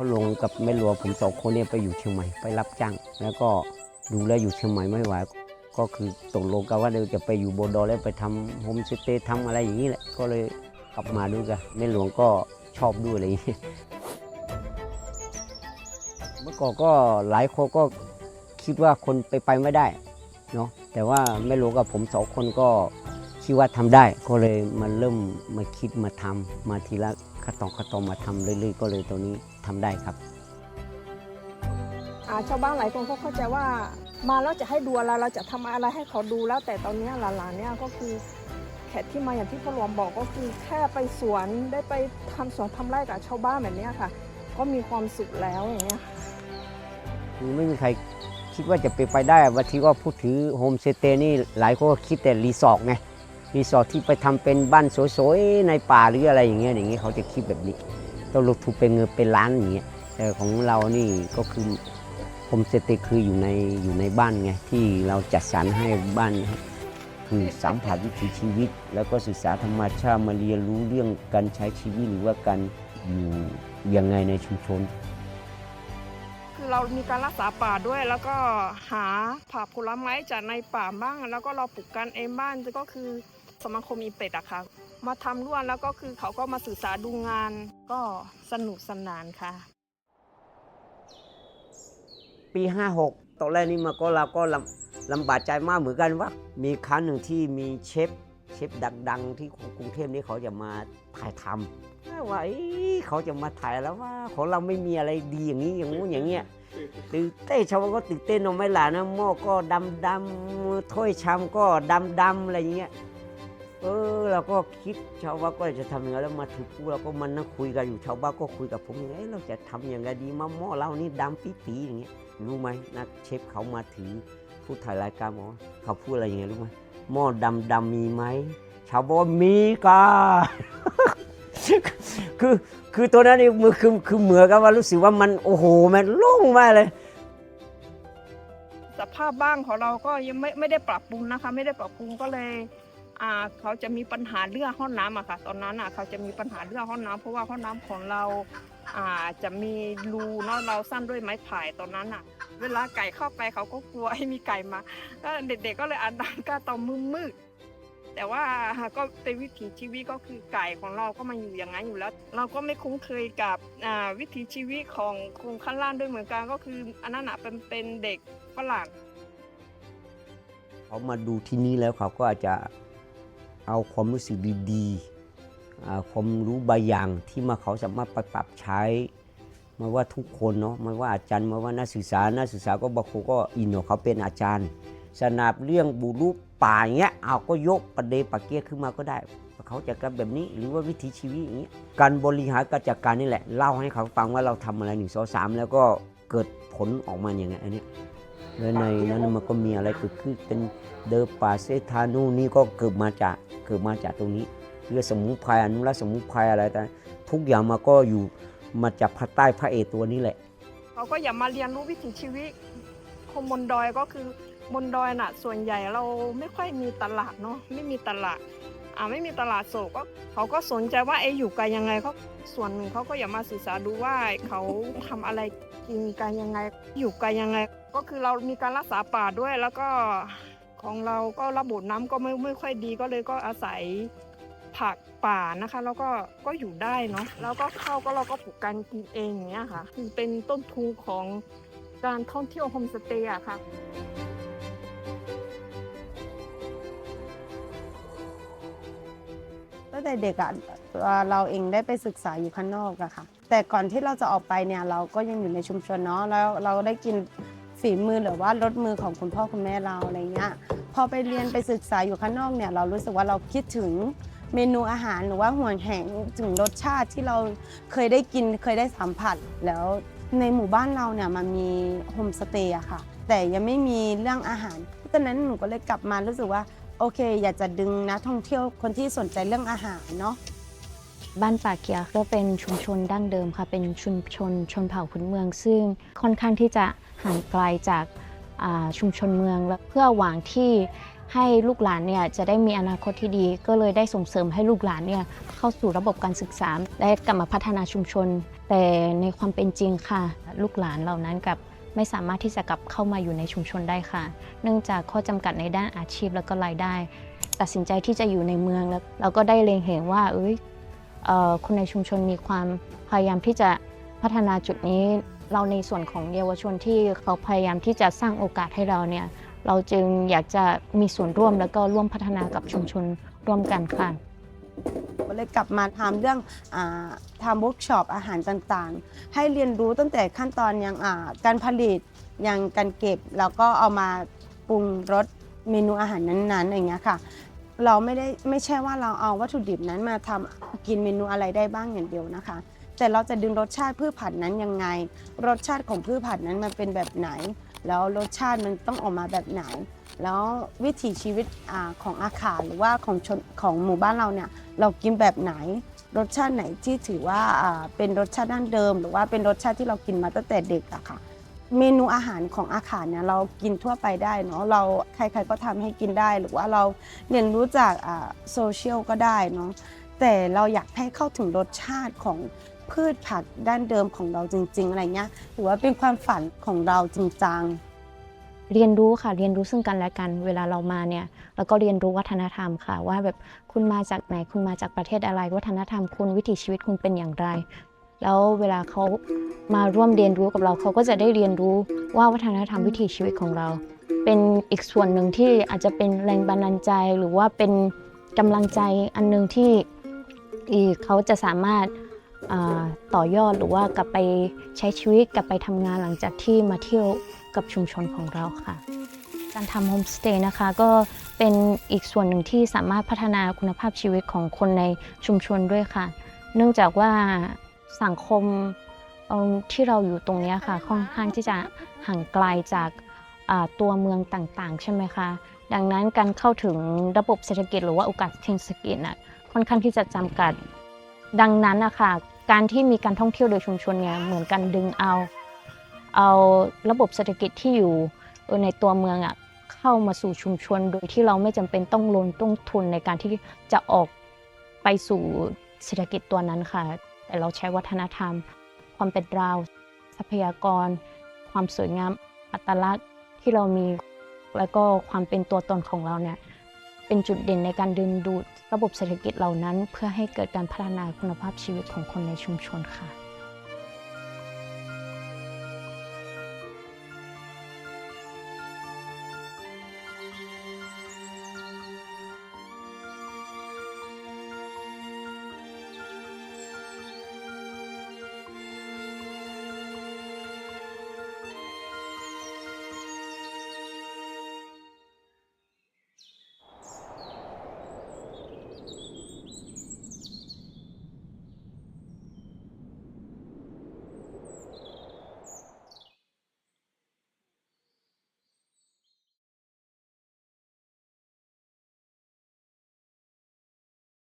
พ่อลงกับแม่หลวงผมสองคนเนี่ยไปอยู่เชียงใหม่ไปรับจ้าง แล้วก็ดูแลอยู่เชียงใหม่ไม่ไหวก็คือตกลงกันว่าเดี๋ยวจะไปอยู่โบดอแล้วไปทำโฮมสเตย์ทำอะไรอย่างนี้แหละก็เลยกลับมาด้วยกันแม่หลวงก็ชอบด้วยอะไรอย่างนี้เมื่อก่อนก็หลายคนก็คิดว่าคนไปไปไม่ได้เนาะแต่ว่าแม่หลวงกับผมสองคนก็คิดว่าทำได้ ก็เลยมาเริ่มมาคิดมาทำมาทีละขั้นตอนขั้นตอนมาทำเรื่อยๆ ก็เลยตัวนี้ ทำได้ครับ อ่าชาวบ้านหลายคนก็เข้าใจว่ามาแล้วจะให้ดูอะไรเราจะทำอะไรให้เขาดูแล้ว แต่ตอนเนี้ยหลานๆเนี่ยก็คือแขกที่มาอย่างที่พ่อหลวงบอกก็คือแค่ไปสวนได้ไปทำสวนทำไร่กับชาวบ้านแบบเนี้ยค่ะ ก็มีความสุขแล้วอย่างเงี้ยคือไม่มีใครคิดว่าจะไปไปได้บางทีก็พูดถึงโฮมสเตย์นี่หลายคนก็คิดแต่รีสอร์ทไงรีสอร์ทที่ไปทำเป็นบ้านสวยๆในป่าหรืออะไรอย่างเงี้ยอย่างเงี้ยเขาจะคิดแบบนี้ ต้องลงทุนเป็นเงินเป็นล้านอย่างเงี้ยแต่ของเรานี่ก็คือโฮมสเตย์คืออยู่ในอยู่ในบ้านไงที่เราจัดสรรให้บ้านคือสัมผัสวิถีชีวิต แล้วก็ศึกษาธรรมชาติมาเรียนรู้เรื่องการใช้ชีวิตหรือว่าการอยู่ยังไงในชุมชน คือเรามีการรักษาป่าด้วย แล้วก็หาผักผลไม้จากในป่าบ้าง แล้วก็เราปลูกกันเองบ้านก็คือสมาคมอีเป็ดอะค่ะ มาทำร่วมแล้วก็คือเขาก็มาศึกษาดูงานก็สนุกสนานค่ะ ปี 56ตอนแรกนี่มาก็เราก็ลำลำบากใจมากเหมือนกันว่า มีครั้งหนึ่งที่มีเชฟเชฟดัง ๆ ที่ของกรุงเทพนี่เขาจะมาถ่ายทำว่าเอ้ยเขาจะมาถ่ายแล้วว่าของเราไม่มีอะไรดีอย่างนี้อย่างงู้นอย่างเงี้ยตื่นเต้นชาวบ้านก็ตื่นเต้นเนอะไม่ล่ะนะหม้อก็ดำดำๆถ้วยชามก็ดำดำๆอะไรอย่างเงี้ย เออเราก็คิดชาวบ้านก็จะทำยังไงแล้วมาถึงปุ๊บเราก็มานั่งคุยกันอยู่ชาวบ้านก็คุยกับผมยังไงเอ๊ะเราจะทำยังไงดีมาหม้อเรานี่ดำปี๊ๆอย่างเงี้ยรู้ไหมนักเชฟเขามาถือผู้ถ่ายรายการบอกว่าเขาพูดอะไรยังไงรู้ไหมหม้อดำดำมีไหมชาวบ้านมีกาคือคือตัวนั้นนี่มือคือคือเหมือนกับว่ารู้สึกว่ามันโอ้โหมันโล่งมากเลยสภาพบ้านของเราก็ยังไม่ไม่ได้ปรับปรุงนะคะ ไม่ได้ปรับปรุงก็เลย อ่าเขาจะมีปัญหาเรื่องห้องน้ำอะค่ะ ตอนนั้นอะเขาจะมีปัญหาเรื่องห้องน้ำเพราะว่าห้องน้ำของเราอ่าจะมีรูเนาะเราสั้นด้วยไม้ไผ่ตอนนั้นอะเวลาไก่เข้าไปเขาก็กลัวให้มีไก่มาก็เด็กๆก็เลยอันดันก็ตอนมืดๆแต่ว่าก็เป็นวิถีชีวิตก็คือไก่ของเราก็มาอยู่อย่างนั้นอยู่แล้ว เราก็ไม่คุ้นเคยกับวิถีชีวิตของคนข้างล่างด้วยเหมือนกันก็คืออันนั้นเป็นเป็นเด็กฝรั่งเขามาดูที่นี่แล้วเขาก็อาจจะ เอาความรู้สึกดีๆความรู้บางอย่างที่มาเขาสามารถไปปรับใช้ไมาว่าทุกคนเนาะไมาว่าอาจารย์ไมาว่านักศึกษานักศึกษาก็บางคนก็อินว่าเขาเป็นอาจารย์ สนับเรื่องบุรุษป่าเงี้ยเอาก็ยกประเดปะเกียขึ้นมาก็ได้ว่าเขาจะกันแบบนี้หรือว่าวิถีชีวิตอย่างเงี้ยการบริหารการจัดการนี่แหละเล่าให้เขาฟังว่าเราทำอะไรหนึ่งสองสามแล้วก็เกิดผลออกมาอย่างไงอันเนี้ย แล้วในนั้นมันก็มีอะไรเกิดขึ้นเป็นเดอป่าเซธานูนี่ก็เกิดมาจากเกิดมาจากตรงนี้เรื่องสมุนไพรอนุรักษ์สมุนไพรอะไรแต่ทุกอย่างมาก็อยู่มาจากภาคใต้พระเอกตัวนี้แหละเขาก็อย่ามาเรียนรู้วิถีชีวิตคนบนดอยก็คือบนดอยน่ะส่วนใหญ่เราไม่ค่อยมีตลาดเนาะไม่มีตลาดอ่าไม่มีตลาดสดก็เขาก็สนใจว่าเอ๊ะอยู่กันยังไงเขาส่วนหนึ่งเขาก็อย่ามาศึกษาดูว่าเขาทำอะไร กินกันยังไง อยู่กันยังไง ก็คือเรามีการรักษาป่าด้วย แล้วก็ของเราก็ระบบน้ำก็ไม่ไม่ค่อยดีก็เลยก็อาศัยผักป่านะคะ แล้วก็ก็อยู่ได้เนาะแล้วก็ข้าวก็เราก็ปลูกกันกินเองอย่างเงี้ยค่ะ คือเป็นต้นทุนของการท่องเที่ยวโฮมสเตย์อะค่ะ ตั้งแต่เด็กอะเอ่อเราเองได้ไปศึกษาอยู่ข้างนอกอะค่ะ แต่ก่อนที่เราจะออกไปเนี่ยเราก็ยังอยู่ในชุมชนเนาะแล้วเราได้กินฝีมือหรือว่ารสมือของคุณพ่อคุณแม่เราอะไรเงี้ยพอไปเรียนไปศึกษาอยู่ข้างนอกเนี่ยเรารู้สึกว่าเราคิดถึงเมนูอาหารหรือว่าห่วงแหงถึงรสชาติที่เราเคยได้กินเคยได้สัมผัสแล้วในหมู่บ้านเราเนี่ยมันมีโฮมสเตย์อะค่ะ แต่ยังไม่มีเรื่องอาหารตอนนั้นหนูก็เลยกลับมารู้สึกว่า โอเค อยากจะดึงนักท่องเที่ยวคนที่สนใจเรื่องอาหารเนาะบ้านป่าเกียก็เป็นชุมชนดั้งเดิมค่ะ เป็นชุมชนชนเผ่าพื้นเมือง ซึ่งค่อนข้างที่จะห่างไกลจากาชุมชนเมืองและเพื่อหวังที่ให้ลูกหลานเนี่ยจะได้มีอนาคตที่ดี ก็เลยได้ส่งเสริมให้ลูกหลานเนี่ยเข้าสู่ระบบการศึกษาและกลับมาพัฒนาชุมชน แต่ในความเป็นจริงค่ะ ลูกหลานเหล่านั้นกับ ไม่สามารถที่จะกลับเข้ามาอยู่ในชุมชนได้ค่ะ เนื่องจากข้อจำกัดในด้านอาชีพแล้วก็รายได้ ตัดสินใจที่จะอยู่ในเมืองแล้วเราก็ได้เล็งเห็นว่าเอ้ยเอ่อคนในชุมชนมีความพยายามที่จะพัฒนาจุดนี้ เราในส่วนของเยาวชนที่เขาพยายามที่จะสร้างโอกาสให้เราเนี่ยเราจึงอยากจะมีส่วนร่วมแล้วก็ร่วมพัฒนากับชุมชนร่วมกันค่ะ เลยกลับมาทำเรื่องอทำเวิร์กช็อปอาหารต่างๆ ให้เรียนรู้ตั้งแต่ขั้นตอนอย่างการผลิตอย่างการเก็บแล้วก็เอามาปรุงรสเมนูอาหารนั้นๆอย่างเงี้ยค่ะ เราไม่ได้ไม่ใช่ว่าเราเอาวัตถุดิบนั้นมาทำกินเมนูอะไรได้บ้างอย่างเดียวนะคะ แต่เราจะดึงรสชาติพืชผักนั้นยังไง รสชาติของพืชผักนั้นมันเป็นแบบไหน แล้วรสชาติมันต้องออกมาแบบไหน แล้ววิถีชีวิตอของอาคาหรือว่าของชนของหมู่บ้านเราเนี่ยเรากินแบบไหน รสชาติไหนที่ถือว่าเป็นรสชาติดั้งเดิม หรือว่าเป็นรสชาติที่เรากินมาตั้งแต่เด็กอะค่ะ เมนูอาหารของอาคารเนี่ยเรากินทั่วไปได้เนาะเราใครๆก็ทำให้กินได้ หรือว่าเราเรียนรู้จากโซเชียลก็ได้เนาะแต่เราอยากให้เข้าถึงรสชาติของพืชผักด้านเดิมของเราจริง ๆ อะไรเงี้ยถือว่าเป็นความฝันของเราจริงจัง เรียนรู้ค่ะเรียนรู้ซึ่งกันและกัน เวลาเรามาเนี่ยแล้วก็เรียนรู้วัฒนธรรมค่ะ ว่าแบบคุณมาจากไหนคุณมาจากประเทศอะไร วัฒนธรรมคุณวิถีชีวิตคุณเป็นอย่างไร แล้วเวลาเขามาร่วมเรียนรู้กับเราเขาก็จะได้เรียนรู้ว่าวัฒนธรรมวิถีชีวิตของเรา เป็นอีกส่วนหนึ่งที่อาจจะเป็นแรงบันดาลใจหรือว่าเป็นกำลังใจอันหนึ่งที่อีกเขาจะสามารถต่อยอดหรือว่ากลับไปใช้ชีวิตกลับไปทำงานหลังจากที่มาเที่ยว กับชุมชนของเราค่ะ การทำโฮมสเตย์นะคะก็เป็นอีกส่วนหนึ่งที่สามารถพัฒนาคุณภาพชีวิตของคนในชุมชนด้วยค่ะ เนื่องจากว่าสังคมที่เราอยู่ตรงนี้ค่ะ ค่อนข้างที่จะห่างไกลจากตัวเมืองต่างๆ ใช่ไหมคะ ดังนั้นการเข้าถึงระบบเศรษฐกิจหรือว่าโอกาสทางเศรษฐกิจน่ะค่อนข้างที่จะจำกัด ดังนั้นนะคะการที่มีการท่องเที่ยวโดยชุมชนเนี่ยเหมือนกันดึงเอา เอาระบบเศรษฐกิจที่อยู่ในตัวเมืองอะเข้ามาสู่ชุมชน โดยที่เราไม่จำเป็นต้องลงต้นทุนในการที่จะออกไปสู่เศรษฐกิจตัวนั้นค่ะ แต่เราใช้วัฒนธรรม ความเป็นเราทรัพยากร ความสวยงามอัตลักษณ์ที่เรามีแล้วก็ความเป็นตัวตนของเราเนี่ยเป็นจุดเด่นในการดึงดูดระบบเศรษฐกิจเหล่านั้น เพื่อให้เกิดการพัฒนาคุณภาพชีวิตของคนในชุมชนค่ะ